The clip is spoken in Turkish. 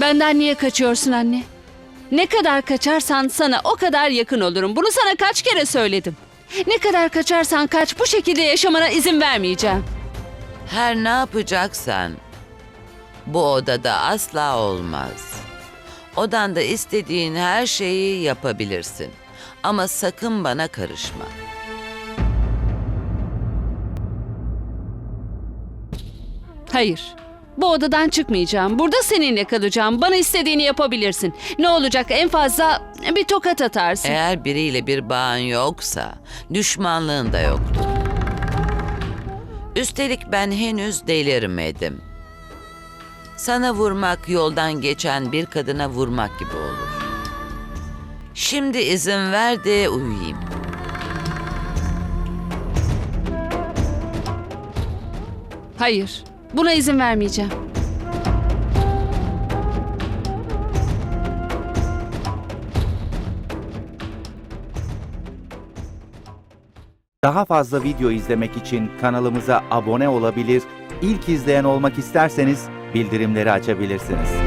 Benden niye kaçıyorsun anne? Ne kadar kaçarsan sana o kadar yakın olurum. Bunu sana kaç kere söyledim. Ne kadar kaçarsan kaç bu şekilde yaşamana izin vermeyeceğim. Her ne yapacaksan bu odada asla olmaz. Odanda istediğin her şeyi yapabilirsin. Ama sakın bana karışma. Hayır. Bu odadan çıkmayacağım. Burada seninle kalacağım. Bana istediğini yapabilirsin. Ne olacak en fazla bir tokat atarsın. Eğer biriyle bir bağın yoksa düşmanlığın da yoktur. Üstelik ben henüz delirmedim. Sana vurmak yoldan geçen bir kadına vurmak gibi olur. Şimdi izin ver de uyuyayım. Hayır. Buna izin vermeyeceğim. Daha fazla video izlemek için kanalımıza abone olabilir, ilk izleyen olmak isterseniz bildirimleri açabilirsiniz.